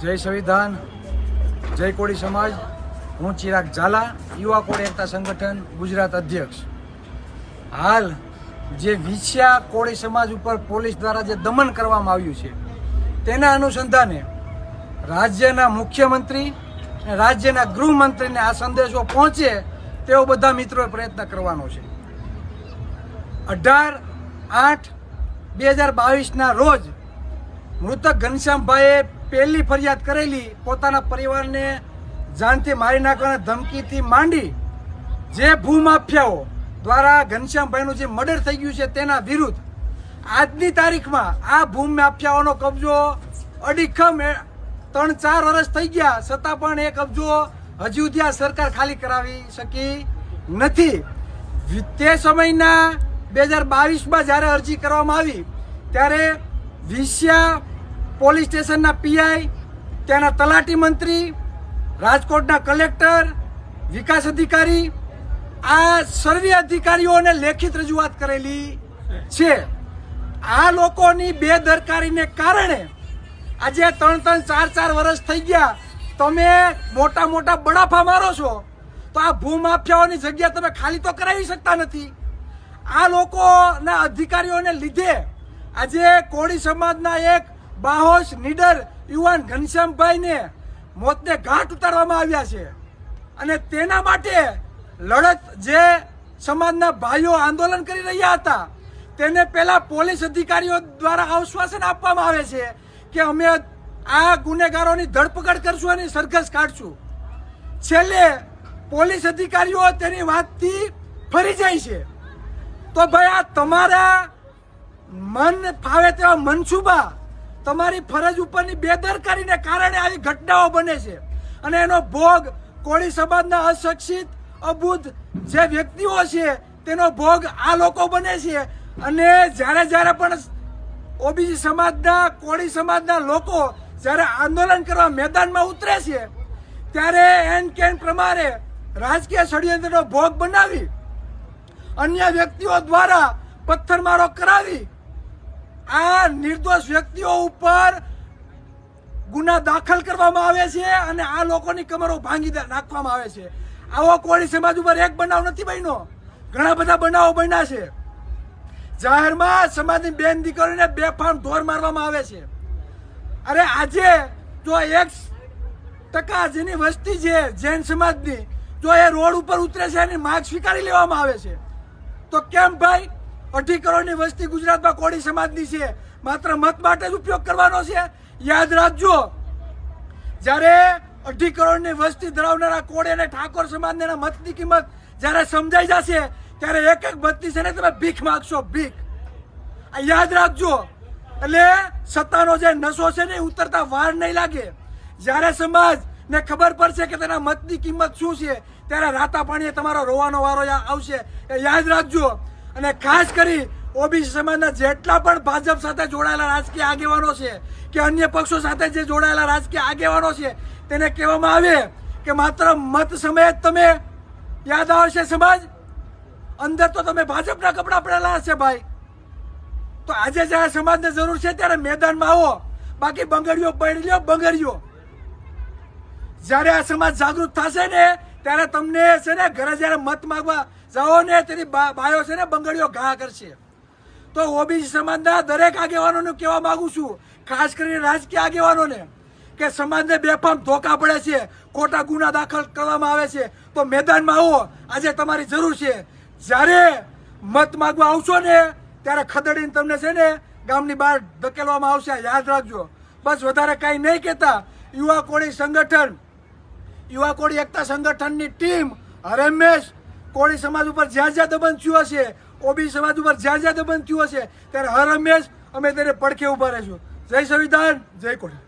જય સંવિધાન, જય કોળી સમાજ, હું ચિરાગ ઝાલા, યુવા કોળી એકતા સંગઠન ગુજરાત અધ્યક્ષ. હાલ જે વિછ્યા કોળી સમાજ ઉપર પોલીસ દ્વારા જે દમન કરવામાં આવ્યું છે, તેના અનુસંધાને રાજ્યના મુખ્યમંત્રી અને રાજ્યના ગૃહમંત્રીને આ સંદેશો પહોંચે તેવો બધા મિત્રોએ પ્રયત્ન કરવાનો છે. અઢાર આઠ બે હજાર બાવીસના રોજ મૃતક ઘનશ્યામભાઈએ પહેલી ફરિયાદ કરેલી, પોતાના પરિવારને જાનથી મારી નાખવાના ધમકીથી માંડી, જે ભૂમાફિયાઓ દ્વારા ઘનશ્યામભાઈનું જે મર્ડર થઈ ગયું છે તેના વિરુદ્ધ, આજની તારીખમાં આ ભૂમાફિયાઓનો કબજો અડીખમ ત્રણ ચાર વર્ષ થઈ ગયા, છતાં પણ એ કબજો હજી સુધી આ સરકાર ખાલી કરાવી શકી નથી. તે સમયના બે હજાર બાવીસમાં જ્યારે અરજી કરવામાં આવી, ત્યારે વિસ્યા પોલીસ સ્ટેશનના પીઆઈ, ત્યાંના તલાટી મંત્રી, રાજકોટના કલેક્ટર, વિકાસ અધિકારી, આ સર્વે અધિકારીઓને લેખિત રજૂઆત કરેલી છે. આ લોકોની બેદરકારીને કારણે આજે ત્રણ ત્રણ ચાર ચાર વર્ષ થઈ ગયા. તમે મોટા મોટા બડાફા મારો છો, તો આ ભૂમાફિયાઓની જગ્યા તમે ખાલી તો કરાવી શકતા નથી. આ લોકોના અધિકારીઓને લીધે આજે કોળી સમાજના એક બાહોશ નીડર યુવાન ઘનશ્યામભાઈને મોતને ઘાટ ઉતારવામાં આવ્યા છે. અને તેના માટે લડત જે સમાજના ભાઈઓ આંદોલન કરી રહ્યા હતા, તેને પહેલા પોલીસ અધિકારીઓ દ્વારા આશ્વાસન આપવામાં આવે છે કે અમે આ ગુનેગારોની ધરપકડ કરશું અને સરઘસ કાઢશું. છેલ્લે પોલીસ અધિકારીઓ તેની વાતથી ફરી જાય છે. તો ભાઈ આ તમારા મન ફાવે તેવા મનસુબા તમારી ફરજ ઉપરની બેદરકારીને કારણે આવી ઘટનાઓ બને છે. અને એનો ભોગ કોળી સમાજના અશિક્ષિત, અબુદ્ધ જે વ્યક્તિઓ છે, તેનો ભોગ આ લોકો બને છે. અને જ્યારે જ્યારે પણ ઓબીસી સમાજના, કોળી સમાજના લોકો જ્યારે આંદોલન કરવા મેદાનમાં ઉતરે છે, ત્યારે એન કેન પ્રમાણે રાજકીય ષડયંત્રનો ભોગ બનાવી અન્ય વ્યક્તિઓ દ્વારા પથ્થરમારો કરાવી આ નિર્દોષ વ્યક્તિઓ ઉપર ગુના દાખલ કરવામાં આવે છે અને આ લોકોની કમરો ભાંગી નાખવામાં આવે છે. આવો કોળી સમાજ ઉપર એક બનાવ નથી બન્યો. ઘણા બધા બનાવો બન્યા છે. જાહેરમાં સમાજની બેન દીકરીને બેફામ ઢોર મારવામાં આવે છે. અરે આજે જો એક ટકા જેની વસ્તી છે જૈન સમાજની, જો એ રોડ ઉપર ઉતરે છે એની માગ સ્વીકારી લેવામાં આવે છે. તો કેમ ભાઈ? અઢી કરોડની વસ્તી ગુજરાતમાં કોળી સમાજની છે. માત્ર મત માટે જ ઉપયોગ કરવાનો છે. યાદ રાખજો, જ્યારે અઢી કરોડની વસ્તી ધરાવનારા કોળી અને ઠાકોર સમાજને એના મતની કિંમત જ્યારે સમજાઈ જશે, ત્યારે એક એક મતની છે ને તમે ભીખ માગશો, ભીખ. આ યાદ રાખજો, એટલે સત્તાનો જે નશો છે ને ઉતરતા વાર નહીં લાગે. જ્યારે સમાજ ને ખબર પડશે કે તેના મતની કિંમત શું છે, ત્યારે રાતા પાણીએ તમારો રોવાનો વારો આવશે. એ યાદ રાખજો અને ખાસ કરી ઓબીસી સમાજના જેટલા પણ ભાજપ સાથે જોડાયેલા રાજકીય આગેવાનો છે કે અન્ય પક્ષો સાથે જે જોડાયેલા રાજકીય આગેવાનો છે, તેને કહેવામાં આવે કે માત્ર મત સમયે તમે યાદ આવશે સમાજ? અંદર તો તમે ભાજપના કપડાં પહેરેલા હશે ભાઈ. તો આજે જ્યારે સમાજને જરૂર છે ત્યારે મેદાનમાં આવો. બાકી બંગડીઓ પડી લ્યો, બંગડીઓ. જ્યારે આ સમાજ જાગૃત થશે ને, ત્યારે તમને છે ને, ઘરે જ્યારે મત માંગવા જાઓ તેની બાયો છે ને બંગડીઓ ઘા કરશે. તો ઓબીસી સમાજના દરેક આગેવાનોને કહેવા માગું છું, ખાસ કરીને રાજકીય આગેવાનોને, કે સમાજને બેફામ ધોકા પડે છે, ખોટા ગુના દાખલ કરવામાં આવે છે. તો મેદાનમાં આવો, આજે તમારી જરૂર છે. જ્યારે મત માગવા આવશો ને, ત્યારે ખદડીને તમને છે ને ગામની બહાર ધકેલવામાં આવશે. યાદ રાખજો. બસ વધારે કાંઈ નહીં કહેતા. યુવા કોળી સંગઠન, યુવા કોળી એકતા સંગઠનની ટીમ, હરેમેશ કોળી સમાજ ઉપર જ્યાં જ્યાં દબન થયું હશે, ઓબી સમાજ ઉપર જ્યાં જ્યાં દબન થયું હશે, ત્યારે હર હંમેશ અમે તેને પડખે ઊભા રહીશું. જય સંવિધાન, જય કોળી.